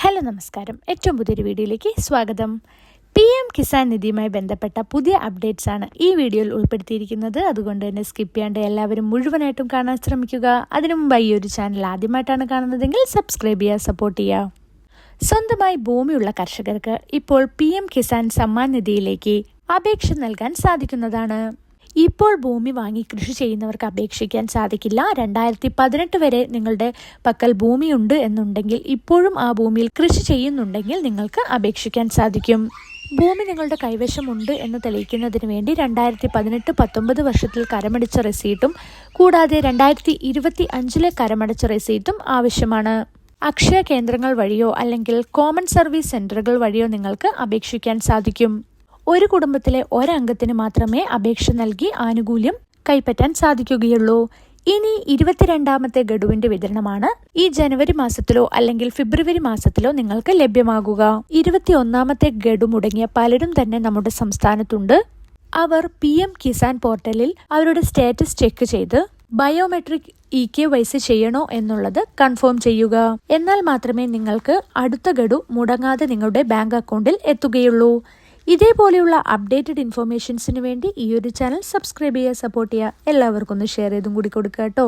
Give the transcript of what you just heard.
Hello നമസ്കാരം. ഏറ്റവും പുതിയൊരു വീഡിയോയിലേക്ക് സ്വാഗതം. പി എം കിസാൻ നിധിയുമായി ബന്ധപ്പെട്ട പുതിയ അപ്ഡേറ്റ്സ് ആണ് ഈ വീഡിയോയിൽ ഉൾപ്പെടുത്തിയിരിക്കുന്നത്. അതുകൊണ്ട് തന്നെ സ്കിപ്പ് ചെയ്യാണ്ട് എല്ലാവരും മുഴുവനായിട്ടും കാണാൻ ശ്രമിക്കുക. അതിനു മുമ്പ് ഈ ഒരു ചാനൽ ആദ്യമായിട്ടാണ് കാണുന്നതെങ്കിൽ സബ്സ്ക്രൈബ് ചെയ്യുക സപ്പോർട്ട് ചെയ്യുക. സ്വന്തമായി ഭൂമിയുള്ള കർഷകർക്ക് ഇപ്പോൾ പി എം കിസാൻ സമ്മാൻ നിധിയിലേക്ക് അപേക്ഷ നൽകാൻ സാധിക്കുന്നതാണ്. ഇപ്പോൾ ഭൂമി വാങ്ങി കൃഷി ചെയ്യുന്നവർക്ക് അപേക്ഷിക്കാൻ സാധിക്കില്ല. രണ്ടായിരത്തി പതിനെട്ട് വരെ നിങ്ങളുടെ പക്കൽ ഭൂമിയുണ്ട് എന്നുണ്ടെങ്കിൽ ഇപ്പോഴും ആ ഭൂമിയിൽ കൃഷി ചെയ്യുന്നുണ്ടെങ്കിൽ നിങ്ങൾക്ക് അപേക്ഷിക്കാൻ സാധിക്കും. ഭൂമി നിങ്ങളുടെ കൈവശമുണ്ട് എന്ന് തെളിയിക്കുന്നതിന് വേണ്ടി രണ്ടായിരത്തി പതിനെട്ട് പത്തൊമ്പത് വർഷത്തിൽ കരമടിച്ച റെസീറ്റും കൂടാതെ രണ്ടായിരത്തി ഇരുപത്തി അഞ്ചിലെ കരമടച്ച റെസീറ്റും ആവശ്യമാണ്. അക്ഷയ കേന്ദ്രങ്ങൾ വഴിയോ അല്ലെങ്കിൽ കോമൺ സർവീസ് സെന്ററുകൾ വഴിയോ നിങ്ങൾക്ക് അപേക്ഷിക്കാൻ സാധിക്കും. ഒരു കുടുംബത്തിലെ ഒരംഗത്തിന് മാത്രമേ അപേക്ഷ നൽകി ആനുകൂല്യം കൈപ്പറ്റാൻ സാധിക്കുകയുള്ളൂ. ഇനി ഇരുപത്തിരണ്ടാമത്തെ ഗഡുവിന്റെ വിതരണമാണ് ഈ ജനുവരി മാസത്തിലോ അല്ലെങ്കിൽ ഫെബ്രുവരി മാസത്തിലോ നിങ്ങൾക്ക് ലഭ്യമാകുക. ഇരുപത്തിയൊന്നാമത്തെ ഗഡു മുടങ്ങിയ പലരും തന്നെ നമ്മുടെ സംസ്ഥാനത്തുണ്ട്. അവർ പി എം കിസാൻ പോർട്ടലിൽ അവരുടെ സ്റ്റാറ്റസ് ചെക്ക് ചെയ്ത് biometric E K Y C ചെയ്യണോ എന്നുള്ളത് കൺഫേം ചെയ്യുക. എന്നാൽ മാത്രമേ നിങ്ങൾക്ക് അടുത്ത ഗഡു മുടങ്ങാതെ നിങ്ങളുടെ ബാങ്ക് അക്കൗണ്ടിൽ എത്തുകയുള്ളൂ. ഇതേപോലെയുള്ള അപ്ഡേറ്റഡ് ഇൻഫർമേഷൻസിന് വേണ്ടി ഈ ഒരു ചാനൽ സബ്സ്ക്രൈബ് ചെയ്യുക സപ്പോർട്ട് ചെയ്യുക എല്ലാവർക്കും ഒന്ന് ഷെയർ ചെയ്തും കൂടി കൊടുക്കുക കേട്ടോ